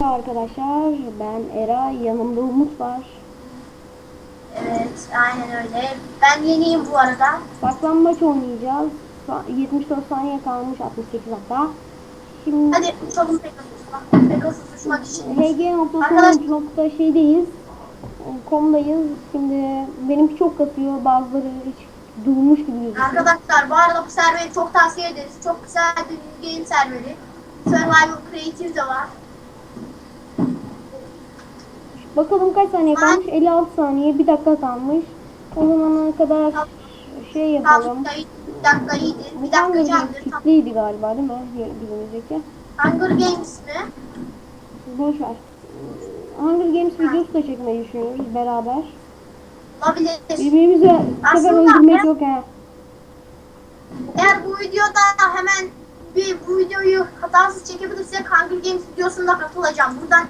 Arkadaşlar ben Era yanımda Umut var. Evet, aynen öyle. Ben yeniyim bu arada. Saklambaç oynayacağız. Sa- 74 saniye kalmış 68 hatta. Şimdi Hadi uçalım Pegasus'la. Pegasus uçmak için. hg.com nokta şeydeyiz. Komdayız. Şimdi benimki çok kasıyor. Bazıları hiç durmuş gibi gözüküyor. Arkadaşlar bu arada bu serveri çok tavsiye ederiz. Çok güzel bir game serveri. Survival Creative de var. Bakalım kaç saniye kalmış? 56 saniye. 1 dakika kalmış. O zamana kadar şey yapalım. Bir dakika iyidir. Bir dakika candır. Games kitleydi galiba değil mi? Bir önceki. Hunger Games mi? Boş ver. Hunger Games videosu da çekmeyi düşünüyoruz beraber. Olabilir. Birbirimizi bu sefer öldürmek yok ha. Eğer bu videoda hemen bir bu videoyu hatasız çekebilirsek Hunger Games videosunda katılacağım. Buradan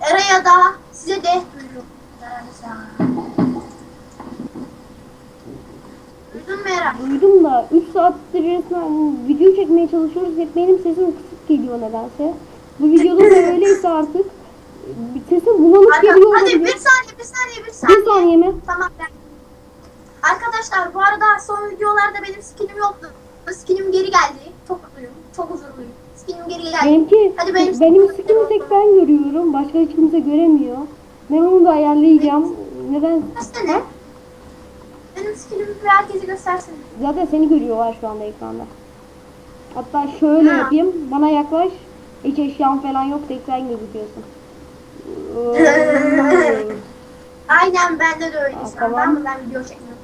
Era'ya da size de duyurum. Duydun mu? Duydum da 3 saattir resmen video çekmeye çalışıyoruz. Hep benim sesim kısık geliyor nedense. Bu videoda da öyleyse artık sesim bulanık Arka- geliyor Hadi olabilir. bir saniye bir saniye bir saniye. Bir saniye mi? Tamam ben. Arkadaşlar bu arada son videolarda benim skinim yoktu. Skinim geri geldi. Çok mutluyum. Çok huzurluyum. Geri geldi. Benimki, Hadi benim- benim skinimi tek ben görüyorum. Başka hiç kimse göremiyor. Ben onu da ayarlayacağım. Neden? Göstersene. Ha? Benim skinimi bir herkese göstersene. Zaten seni görüyorlar şu anda ekranda. Hatta şöyle Ha. yapayım. Bana yaklaş. Hiç eşyan falan yok. Tek sen gözüküyorsun. Aynen bende de öyle Ha, tamam. Ben, ben video çekmiyorum.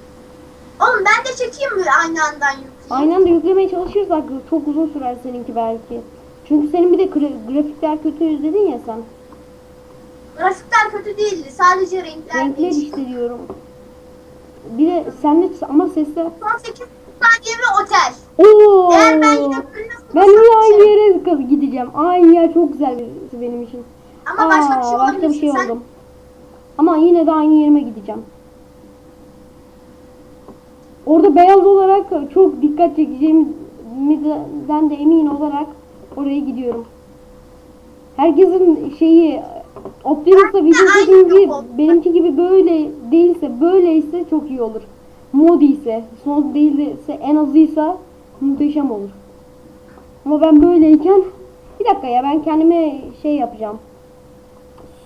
Oğlum ben de çekeyim mi aynı andan yükleyeyim? Aynen de yüklemeye çalışırsak çok uzun sürer seninki belki. Çünkü senin bir de gra- grafikler kötü dedin ya sen. Grafikler kötü değildi. Sadece renkler Renkler değişti. işte diyorum. Bir de sende ama sesler... Son 8 saniye ve otel. Oo! Eğer ben yine Ben yine aynı yere gideceğim. Aynı yer çok güzel benim için. Ama başka bir şey Aa, başka bir şey Sen oldum. Ama yine de aynı yerime gideceğim. Orada beyaz olarak çok dikkat çekeceğimden de emin olarak oraya gidiyorum. Herkesin şeyi Optimus'la video aynı çekimi gibi, benimki gibi böyle değilse böyleyse çok iyi olur. Mod ise son değilse en azıysa muhteşem olur. Ama ben böyleyken bir dakika ya ben kendime şey yapacağım.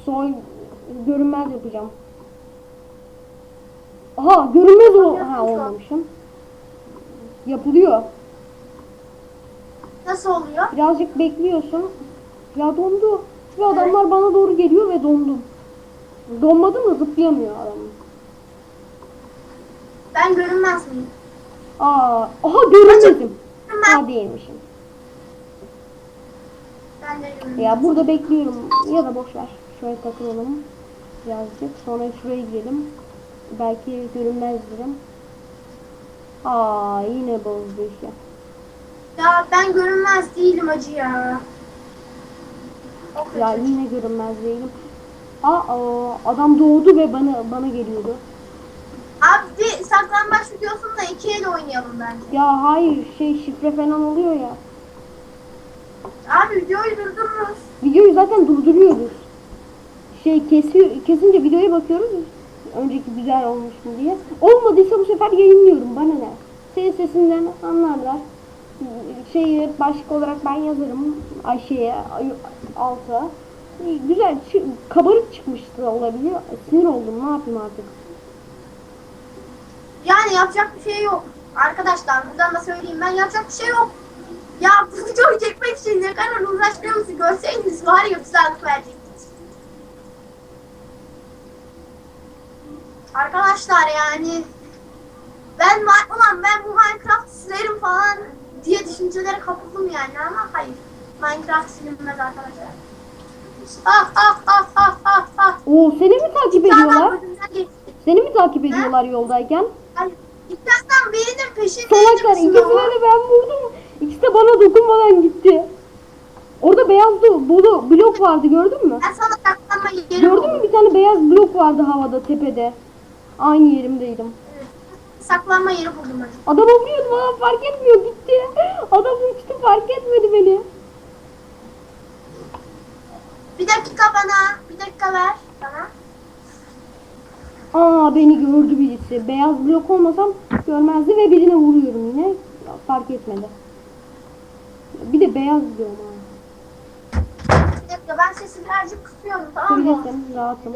Soy görünmez yapacağım. Aha görünmez o. Ha olmamışım. Yapılıyor. Nasıl oluyor? Birazcık bekliyorsun. Ya dondu. Ve adamlar bana doğru geliyor ve dondum. Donmadı mı zıplayamıyor adam. Ben görünmez miyim? Aa, aha görünmedim. Ha değilmişim. ben de görünmez. Ya burada bekliyorum. Ya da boş ver. Şöyle takılalım. Birazcık. Sonra şuraya gidelim. Belki görünmezdirim. Aa yine bozdu işte. Ya ben görünmez değilim acı ya. O kötü. Ya yine görünmez değilim. Aa, adam doğdu ve bana bana geliyordu. Abi bir saklambaç videosunda iki el oynayalım bence. Ya hayır şey şifre falan oluyor ya. Abi videoyu durdururuz. Videoyu zaten durduruyoruz. Şey kesiyor, kesince videoya bakıyoruz. Önceki güzel olmuş mu diye. Olmadıysa bu sefer yayınlıyorum. Bana ne? Senin sesinden anlarlar. Şeyi başlık olarak ben yazarım. Ayşe'ye, ay- alta. Güzel, kabarık çıkmıştı olabilir. Sinir oldum. Ne yapayım artık? Yani yapacak bir şey yok. Arkadaşlar buradan da söyleyeyim ben yapacak bir şey yok. Ya bu videoyu çekmek için ne kadar uğraştığımızı görseydiniz var ya güzellik verecektiniz. Arkadaşlar yani ben ulan ben bu Minecraft silerim falan diye düşüncelere kapıldım yani ama hayır. Minecraft silinmez arkadaşlar. Ah ah ah ah ah ah. Oo seni mi takip ediyorlar? Seni mi takip ediyorlar yoldayken? Hayır. İstersen birinin peşindeydim. Salaklar ikisine de ben vurdum. İkisi de bana dokunmadan gitti. Orada beyaz do- bulu blok vardı gördün mü? Ben sana saklanma yeri Gördün mü bir tane beyaz blok vardı havada tepede. Aynı yerimdeydim. Saklanma yeri buldum hacı. Adama vuruyordum adam fark etmiyor gitti. Adam uçtu fark etmedi beni. Bir dakika bana. Bir dakika ver bana. Aa beni gördü birisi. Beyaz blok olmasam görmezdi ve birine vuruyorum yine. Fark etmedi. Bir de beyaz diyorum ha. Bir dakika ben sesi birazcık kısıyorum tamam mı? Söylesin rahatım.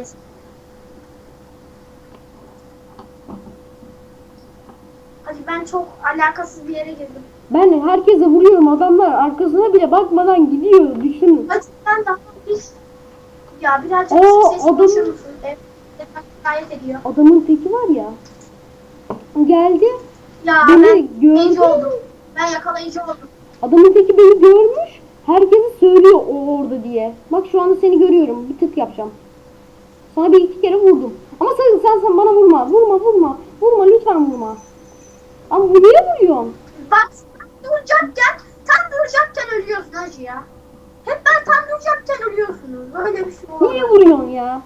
Hadi ben çok alakasız bir yere girdim. Ben herkese vuruyorum. Adamlar arkasına bile bakmadan gidiyor. Hadi ben daha bir... Ya birazcık Oo, sesi adam- konuşur musun? Evet. Gayet ediyor. Adamın teki var ya. Geldi. Ya Beni ben gördü. oldum. Ben yakalayıcı oldum. Adamın teki beni görmüş. Herkese söylüyor o orada diye. Bak şu anda seni görüyorum. Bir tık yapacağım. Sana bir iki kere vurdum. Ama sen, sen, sen bana vurma. Vurma vurma. Vurma lütfen vurma. Ama bu niye vuruyorsun? Bak tam duracakken, tam duracakken ölüyorsun hacı ya. Hep ben tam duracakken ölüyorsunuz. Böyle bir şey olmaz. Niye vuruyorsun ya?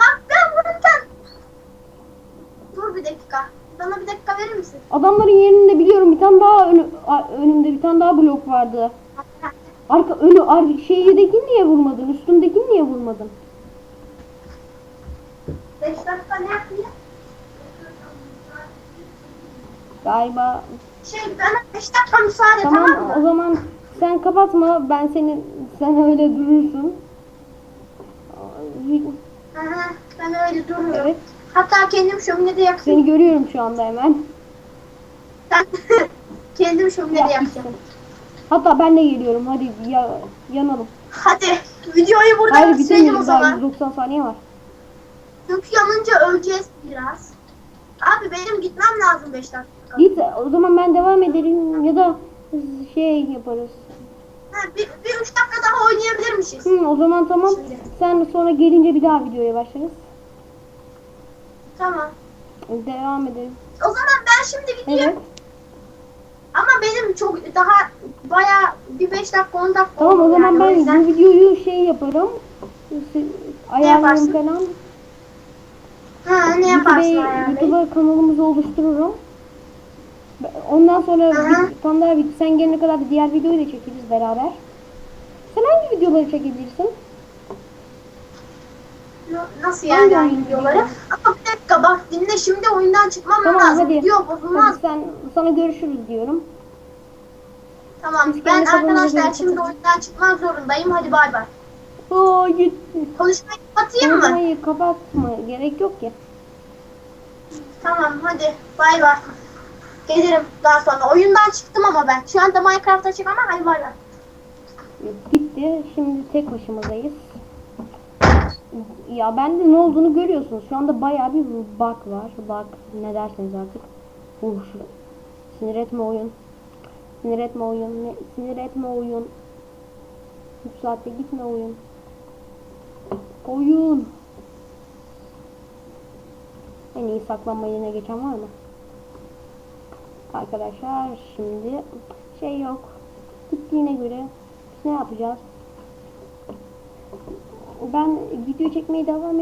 Bak ben vururken... Dur bir dakika. Bana bir dakika verir misin? Adamların yerinde biliyorum bir tane daha önü, önümde bir tane daha blok vardı. Arka önü ar şeydeki niye vurmadın? Üstümdeki niye vurmadın? 5 dakika ne yapayım? Galiba Şey bana 5 dakika müsaade tamam, tamam mı? o zaman sen kapatma ben senin sen öyle durursun. Hı, ben öyle duruyorum. Evet Hatta kendim şöminede yakayım. seni görüyorum şu anda hemen. Kendim yakacağım. Yakmışsın. Hatta ben de geliyorum hadi ya, yanalım. Hadi videoyu burada Hayır bitirelim o bitirelim daha zaman. 190 saniye var. Çünkü yanınca öleceğiz biraz. Abi benim gitmem lazım 5 dakika. Git o zaman ben devam edelim ya da şey yaparız. Ha, bir, bir 3 dakika daha oynayabilirmişiz. Hı, o zaman tamam. Şimdi. Sen sonra gelince bir daha videoya başlarız. Tamam. Devam edelim. O zaman ben şimdi gideyim. Evet. Ama benim çok daha baya bir 5 dakika 10 dakika Tamam o zaman yani. ben yüzden- bu videoyu şey yaparım. Ayarlarım yaparsın? falan. Ha ne yaparsın YouTube'a ayarlayıp? YouTube'a kanalımızı oluştururum. Ondan sonra tane daha video, sen gelene kadar bir diğer videoyu da çekeriz beraber. Sen hangi videoları çekebilirsin? Na- Nasıl Hangi yani yani videoları? Ama bir dakika bak dinle şimdi oyundan çıkmam Tamam lazım. hadi. Video bozulmaz. Hadi sen sana görüşürüz diyorum. Tamam Biz ben arkadaşlar şimdi oyundan çıkmak zorundayım. Hadi bay bay. Aa gitti. Konuşmayı kapatayım mı? Konuşmayı kapatma. Gerek yok ki. Tamam hadi bay bay. Gelirim daha sonra. Oyundan çıktım ama ben. Şu anda Minecraft'a çık ama bay. Bitti. Şimdi tek başımızdayız. Ya bende ne olduğunu görüyorsunuz. Şu anda bayağı bir bug var. Bug ne derseniz artık. Uh, sinir etme oyun. Sinir etme oyun. Ne, sinir etme oyun. 3 saatte gitme oyun. Oyun. En iyi saklanma yerine geçen var mı? Arkadaşlar şimdi şey yok. Gittiğine göre ne yapacağız? Ben video çekmeye devam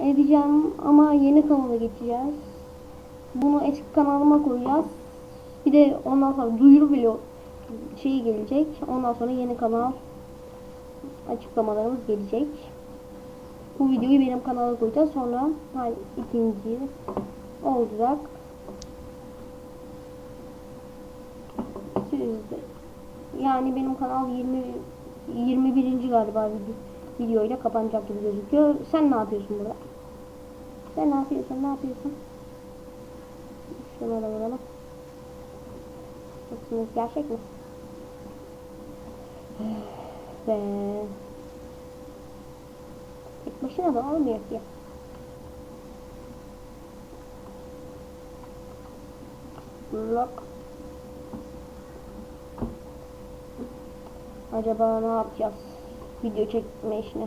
edeceğim. ama yeni kanala geçeceğiz. Bunu eski kanalıma koyacağız. Bir de ondan sonra duyuru bile şeyi gelecek. Ondan sonra yeni kanal açıklamalarımız gelecek. Bu videoyu benim kanala koyacağız. Sonra hayır, ikinci olacak. Sizde. Yani benim kanal 20 21. galiba video, videoyla kapanacak gibi gözüküyor. Sen ne yapıyorsun burada? Sen ne yapıyorsun? Ne yapıyorsun? Şuna da vuralım. Yoksa gerçek mi? Ve tek başına da olmuyor ki. Blok. Acaba ne yapacağız? Video çekme işini.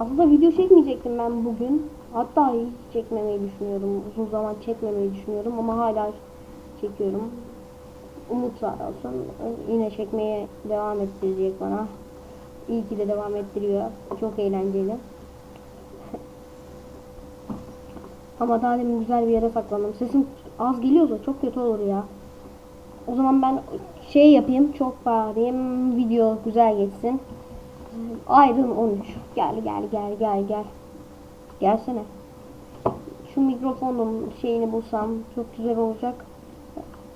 Aslında video çekmeyecektim ben bugün. Hatta hiç çekmemeyi düşünüyorum. Uzun zaman çekmemeyi düşünüyorum ama hala çekiyorum. Umut var olsun. Yine çekmeye devam ettirecek bana. İyi ki de devam ettiriyor. Çok eğlenceli. ama daha demin güzel bir yere saklandım. Sesim az geliyorsa çok kötü olur ya. O zaman ben şey yapayım çok bağırayım video güzel geçsin. Iron 13 gel gel gel gel gel. Gelsene. Şu mikrofonun şeyini bulsam çok güzel olacak.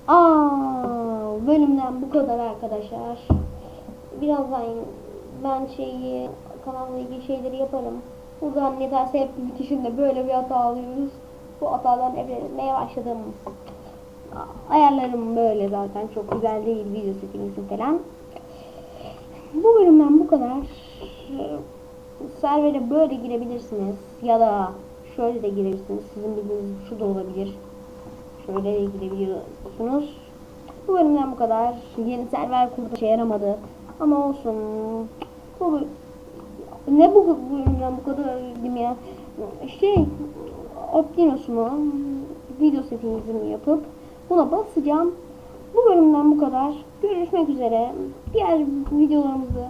Aa, bölümden bu kadar arkadaşlar. Birazdan ben şeyi kanalla ilgili şeyleri yaparım. Buradan nedense hep bitişinde böyle bir hata alıyoruz. Bu hatadan evlenmeye başladım. Ayarlarım böyle zaten çok güzel değil video çekilmesi falan. Bu bölümden bu kadar. Servere böyle girebilirsiniz ya da şöyle de girebilirsiniz. Sizin bildiğiniz şu da olabilir. Şöyle de girebiliyorsunuz. Bu bölümden bu kadar. Yeni server kurdu işe yaramadı. Ama olsun. Bu ne bu bölümden bu kadar dedim ya. Şey Optimus'umu video settingimi yapıp buna basacağım. Bu bölümden bu kadar. Görüşmek üzere. Diğer videolarımızı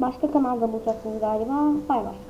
başka kanalda bulacaksınız galiba. Bay bay.